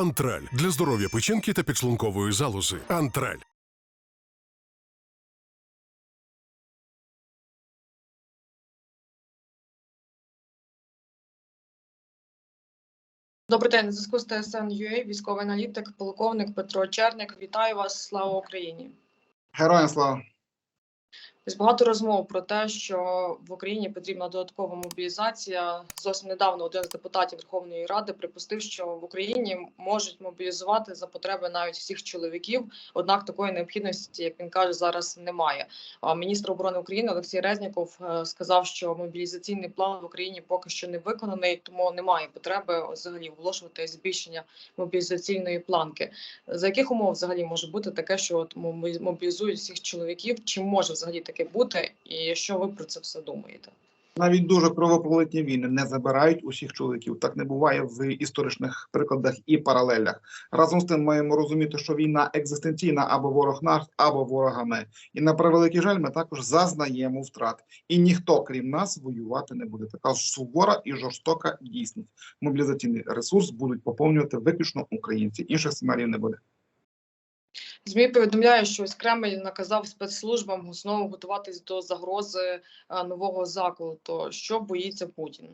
Антраль для здоров'я печінки та підшлункової залози. Антраль. Добрий день, зв'язку з ТСН ЮА, військовий аналітик, полковник Петро Черник. Вітаю вас, слава Україні! Героям слава. Ось багато розмов про те, що в Україні потрібна додаткова мобілізація. Зовсім недавно один з депутатів Верховної Ради припустив, що в Україні можуть мобілізувати за потреби навіть всіх чоловіків. Однак такої необхідності, як він каже, зараз немає. А міністр оборони України Олексій Резніков е, сказав, що мобілізаційний план в Україні поки що не виконаний, тому немає потреби взагалі оголошувати збільшення мобілізаційної планки. За яких умов взагалі може бути таке, що от мобілізують всіх чоловіків? Чи може взагалі таке бути? І що ви про це все думаєте? Навіть дуже кровопролитні війни не забирають усіх чоловіків. Так не буває в історичних прикладах і паралелях. Разом з тим маємо розуміти, що війна екзистенційна або ворог наш, або ворогами. І на превеликий жаль, ми також зазнаємо втрат. І ніхто, крім нас, воювати не буде. Така сувора і жорстока дійсність. Мобілізаційний ресурс будуть поповнювати виключно українці. Інших сценаріїв не буде. ЗМІ повідомляє, що ось Кремль наказав спецслужбам знову готуватись до загрози е, нового заколоту. Що боїться Путін?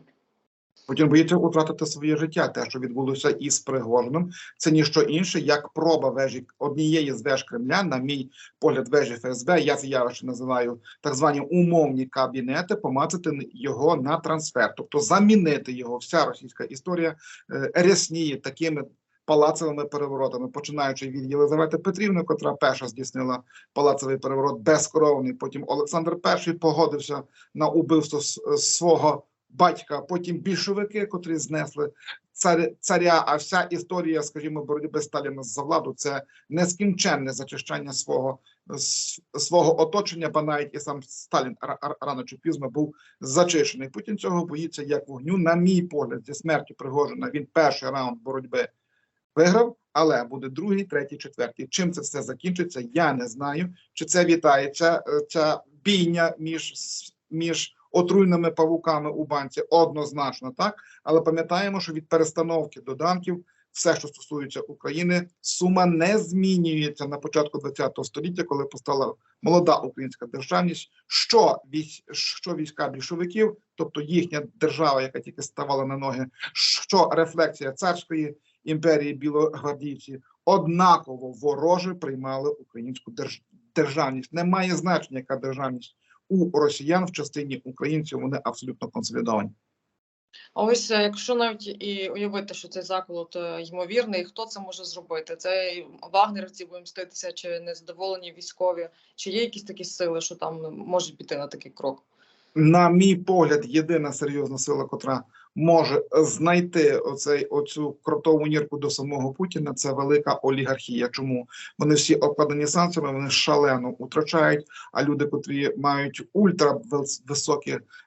Потім боїться втратити своє життя. Те, що відбулося із Пригожиним, це ніщо інше, як проба вежі однієї з веж Кремля, на мій погляд, вежі ФСБ. Я це явище називаю так звані умовні кабінети, помацати його на трансфер, тобто замінити його. Вся російська історія е, рясніє такими. Палацевими переворотами, починаючи від Єлизавети Петрівни, котра перша здійснила палацевий переворот безкоровний. Потім Олександр І погодився на убивство свого батька, потім більшовики, котрі знесли цар, царя. А вся історія, скажімо, боротьби Сталіна за владу це нескінченне зачищання свого свого оточення, бо навіть і сам Сталін ра- ра- рано чи пізно був зачищений. Путін цього боїться як вогню. На мій погляд, зі смертю Пригожина він перший раунд боротьби виграв, але буде другий, третій, четвертий. Чим це все закінчиться? Я не знаю. Чи це вітається е, ця бійня між між отруйними павуками у банці? Однозначно так. Але пам'ятаємо, що від перестановки доданків все, що стосується України, сума не змінюється на початку ХХ століття, коли постала молода українська державність. Що військ, що війська більшовиків, тобто їхня держава, яка тільки ставала на ноги, що рефлексія царської імперії білогвардійці однаково вороже приймали українську держ... державність. Немає значення, яка державність у росіян в частині українців. Вони абсолютно консолідовані. А ось е, якщо навіть і уявити, що цей заколот е, ймовірний, хто це може зробити? Це вагнерівці будуть мститися, чи незадоволені військові, чи є якісь такі сили, що там можуть піти на такий крок? На мій погляд, єдина серйозна сила, котра може знайти оцей оцю кротову нірку до самого Путіна, це велика олігархія. Чому вони всі обкладені санкціями, вони шалено втрачають. А люди, котрі мають ультра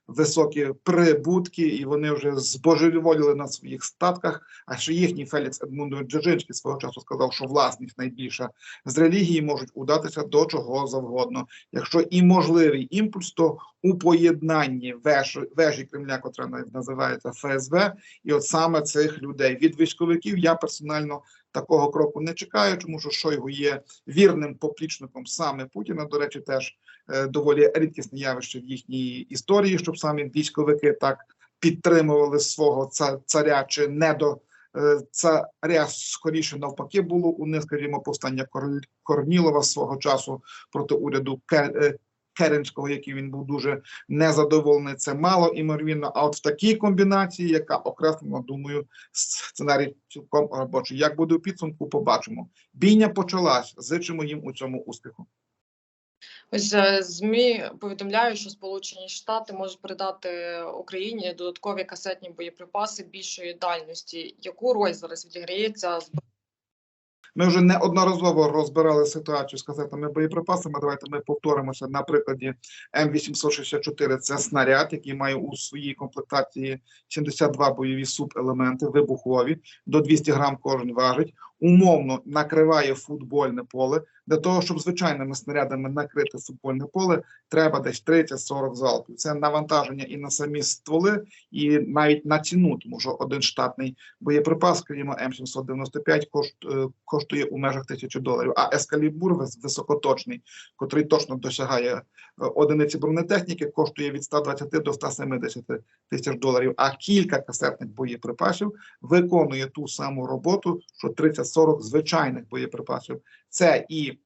високі, прибутки, і вони вже збожеволіли на своїх статках. А ще їхній Фелікс Едмундович Джаджинський свого часу сказав, що власність найбільша з релігії можуть удатися до чого завгодно. Якщо і можливий імпульс, то у поєднанні веж, вежі Кремля, котра називається ФСБ, і от саме цих людей від військовиків я персонально такого кроку не чекаю, тому що Шойгу є вірним поплічником саме Путіна. До речі, теж е, доволі рідкісне явище в їхній історії, щоб самі військовики так підтримували свого ца- царя чи не до е, царя скоріше навпаки було у них, скажімо, повстання Корнілова свого часу проти уряду е, Керенського, який він був дуже незадоволений. Це мало імовірно. А от в такій комбінації, яка окреслена, думаю, сценарій цілком робочий. Як буде у підсумку, побачимо. Бійня почалась. Зичимо їм у цьому успіху. Ось е, змі повідомляють, що Сполучені Штати можуть передати Україні додаткові касетні боєприпаси більшої дальності. Яку роль зараз відіграється Ми вже неодноразово розбирали ситуацію з касетними боєприпасами. Давайте ми повторимося на прикладі М864. Це снаряд, який має у своїй комплектації 72 бойові субелементи, вибухові, до 200 грам кожен важить. Умовно накриває футбольне поле. Для того, щоб звичайними снарядами накрити футбольне поле, треба десь 30-40 залпів. Це навантаження і на самі стволи, і навіть на ціну, тому що один штатний боєприпас, скажімо, М795 кошт- е, коштує у межах тисячі доларів. А ескалібур високоточний, котрий точно досягає е, одиниці бронетехніки, коштує від 120 до 170 тисяч доларів. А кілька касетних боєприпасів виконує ту саму роботу, що 30-40 звичайних боєприпасів. Це і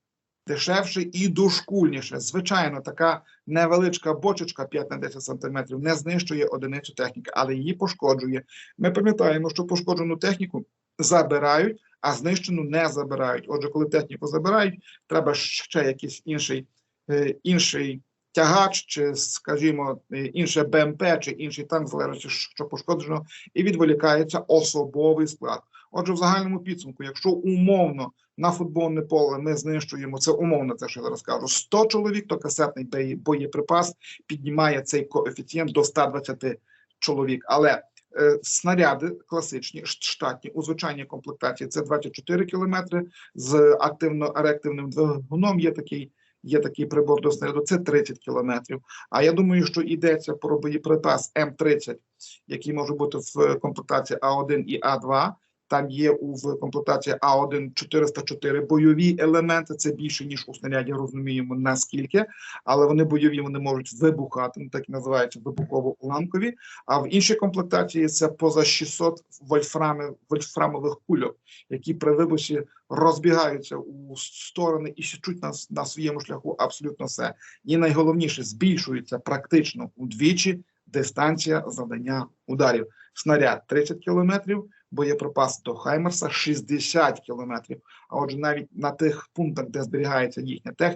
дешевше, і дошкульніше. Звичайно, така невеличка бочечка 5 на 10 сантиметрів не знищує одиницю техніки, але її пошкоджує. Ми пам'ятаємо, що пошкоджену техніку забирають, а знищену не забирають. Отже, коли техніку забирають, треба ще якийсь інший, е, інший тягач, чи, скажімо, е, інше БМП, чи інший танк, залежить, що пошкоджено, і відволікається особовий склад. Отже, в загальному підсумку, якщо умовно на футбольне поле ми знищуємо це умовно, це що я зараз кажу, 100 чоловік, то касетний боєприпас піднімає цей коефіцієнт до 120 чоловік. Але е, снаряди класичні, штатні у звичайній комплектації це 24 кілометри з активно реактивним двигуном. Є такий. Є такий прибор до снаряду, це 30 кілометрів. А я думаю, що йдеться про боєприпас М30, який може бути в комплектації А1 і А2. Там є у в комплектації А1 404 бойові елементи. Це більше ніж у снаряді. Розуміємо наскільки, але вони бойові, вони можуть вибухати. ну, Так і називаються вибухово-уламкові. А в іншій комплектації це поза 600 вольфрами, вольфрамових кульок, які при вибусі розбігаються у сторони і січуть на, на своєму шляху абсолютно все. І найголовніше збільшується практично удвічі дистанція завдання ударів. Снаряд 30 кілометрів, боєприпас до Хаймерса 60 кілометрів. А отже, навіть на тих пунктах, де зберігається їхня тех,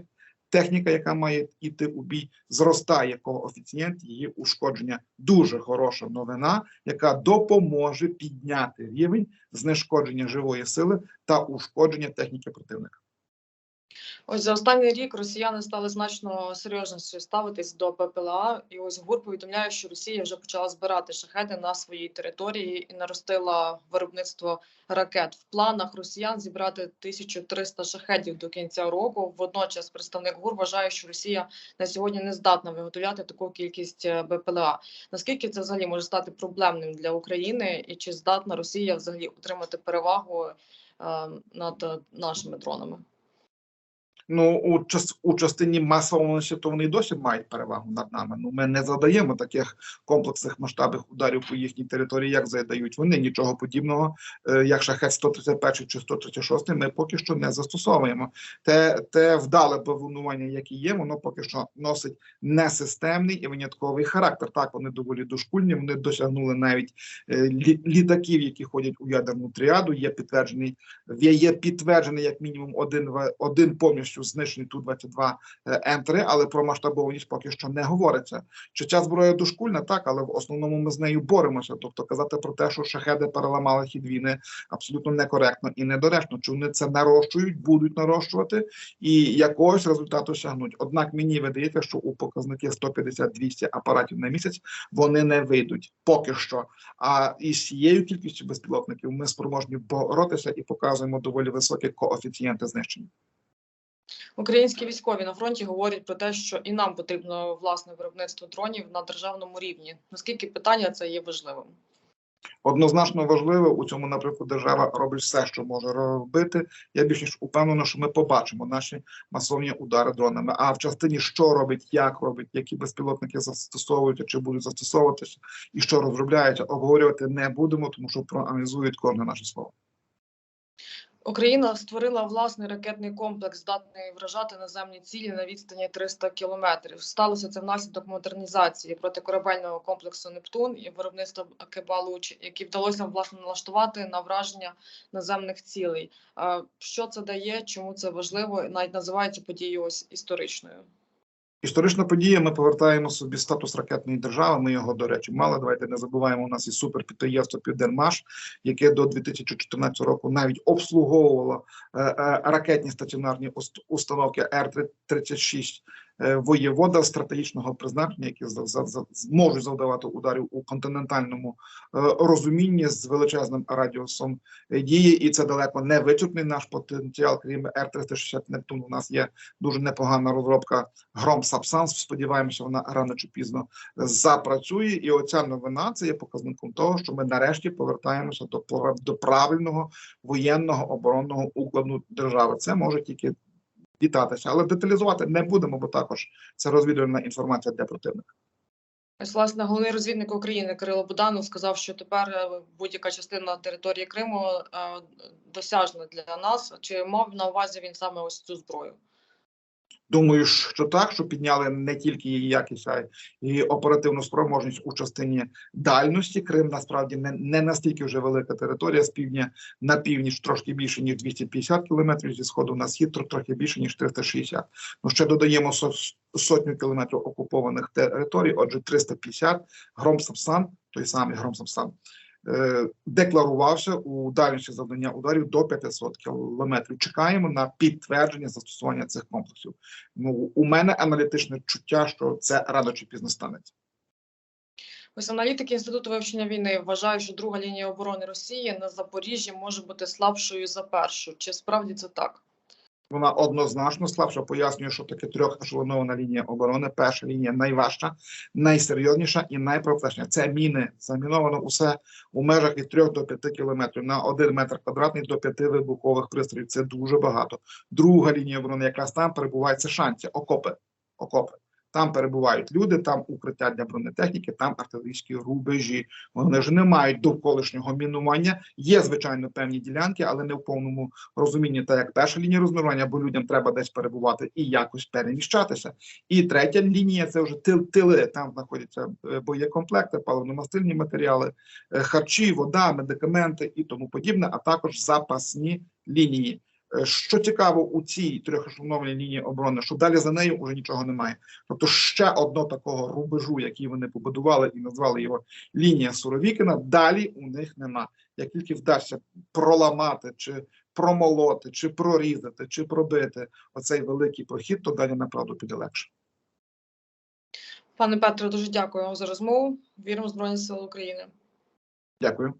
техніка, яка має йти у бій, зростає коефіцієнт її ушкодження. Дуже хороша новина, яка допоможе підняти рівень знешкодження живої сили та ушкодження техніки противника. Ось за останній рік росіяни стали значно серйозніше ставитись до ППЛА, і ось ГУР повідомляє, що Росія вже почала збирати шахеди на своїй території і наростила виробництво ракет. В планах росіян зібрати 1300 шахедів до кінця року. Водночас представник ГУР вважає, що Росія на сьогодні не здатна виготовляти таку кількість е, БПЛА. Наскільки це взагалі може стати проблемним для України, і чи здатна Росія взагалі отримати перевагу е, над е, нашими дронами? Ну, у час у частині масованості, то вони досі мають перевагу над нами. Ну, ми не задаємо таких комплексних масштабних ударів по їхній території, як задають вони. Нічого подібного, е, як шахет 131 чи 136, ми поки що не застосовуємо. Те, те вдале бавунування, яке є, воно поки що носить несистемний і винятковий характер. Так, вони доволі дошкульні. Вони досягнули навіть е, лі- літаків, які ходять у ядерну тріаду. Є підтверджений є, підтверджений як мінімум один один повністю знищений ту 22 М3, але про масштабованість поки що не говориться. Чи ця зброя дошкульна? Так, але в основному ми з нею боремося. Тобто казати про те, що шахеди переламали хід війни, абсолютно некоректно і недоречно. Чи вони це нарощують, будуть нарощувати і якогось результату сягнуть. Однак мені видається, що у показники 150-200 апаратів на місяць вони не вийдуть поки що. А із цією кількістю безпілотників ми спроможні боротися і показуємо доволі високі коефіцієнти знищення. Українські військові на фронті говорять про те, що і нам потрібно власне виробництво дронів на державному рівні. Наскільки питання це є важливим? Однозначно важливо у цьому напрямку держава робить все, що може робити. Я більш ніж упевнена, що ми побачимо наші масовні удари дронами. А в частині що робить, як робить, які безпілотники застосовують, чи будуть застосовуватися, і що розробляють, обговорювати не будемо, тому що проаналізують кожне наше слово. Україна створила власний ракетний комплекс, здатний вражати наземні цілі на відстані 300 кілометрів. Сталося це внаслідок модернізації протикорабельного комплексу Нептун і виробництва Акебалуч, які вдалося власне налаштувати на враження наземних цілей. Що це дає? Чому це важливо? Навіть називається подією ось історичною. Історична подія. Ми повертаємо собі статус ракетної держави. Ми його, до речі, мали. Давайте не забуваємо. У нас і суперпідприємство Південмаш, яке до 2014 року навіть обслуговувало е, е, ракетні стаціонарні уст- установки Р-36 е, воєвода стратегічного призначення, які за, зможуть завдавати ударів у континентальному е, розумінні з величезним радіусом е, дії, і це далеко не вичерпний наш потенціал. Крім Р-360 Нептун, у нас є дуже непогана розробка Гром Сапсанс. Сподіваємося, вона рано чи пізно запрацює. І оця новина це є показником того, що ми нарешті повертаємося до до правильного воєнного оборонного укладу держави. Це може тільки вітатися, але деталізувати не будемо, бо також це розвідувальна інформація для противника. Ось, власне, головний розвідник України Кирило Буданов сказав, що тепер е, будь-яка частина території Криму е, досяжна для нас. Чи мав на увазі він саме ось цю зброю? Думаю, що так, що підняли не тільки її якість, а й оперативну спроможність у частині дальності. Крим насправді не, не настільки вже велика територія з півдня на північ, трошки більше ніж 250 кілометрів, зі сходу на схід трохи більше ніж 360. Ну ще додаємо со- сотню кілометрів окупованих територій. Отже, 350. Гром Сапсан, той самий Гром Е, декларувався у дальності завдання ударів до 500 кілометрів. Чекаємо на підтвердження застосування цих комплексів. Ну, у мене аналітичне чуття, що це рано чи пізно станеться. Ось аналітики інституту вивчення війни вважають, що друга лінія оборони Росії на Запоріжжі може бути слабшою за першу. Чи справді це так? Вона однозначно слабша. Пояснює, що таке трьохешелонована лінія оборони. Перша лінія найважча, найсерйозніша і найпрофесніша. Це міни. Заміновано усе у межах від 3 до 5 кілометрів на 1 метр квадратний до 5 вибухових пристроїв. Це дуже багато. Друга лінія оборони, якраз там перебуває це шанці, окопи. Окопи. Там перебувають люди, там укриття для бронетехніки, там артилерійські рубежі. Вони ж не мають довколишнього мінування. Є звичайно певні ділянки, але не в повному розумінні, так як перша лінія розмежування, бо людям треба десь перебувати і якось переміщатися. І третя лінія це вже тил, тили. Там знаходяться е, боєкомплекти, паливно-мастильні матеріали, е, харчі, вода, медикаменти і тому подібне, а також запасні лінії. Е, Що цікаво у цій трьохешелонованій лінії оборони, що далі за нею вже нічого немає. Тобто ще одного такого рубежу, який вони побудували і назвали його лінія Суровікіна, далі у них нема. Як тільки вдасться проламати чи промолоти, чи прорізати, чи пробити оцей великий прохід, то далі направду піде легше. Пане Петро, дуже дякую вам за розмову. Віримо в Збройні Сили України. Дякую.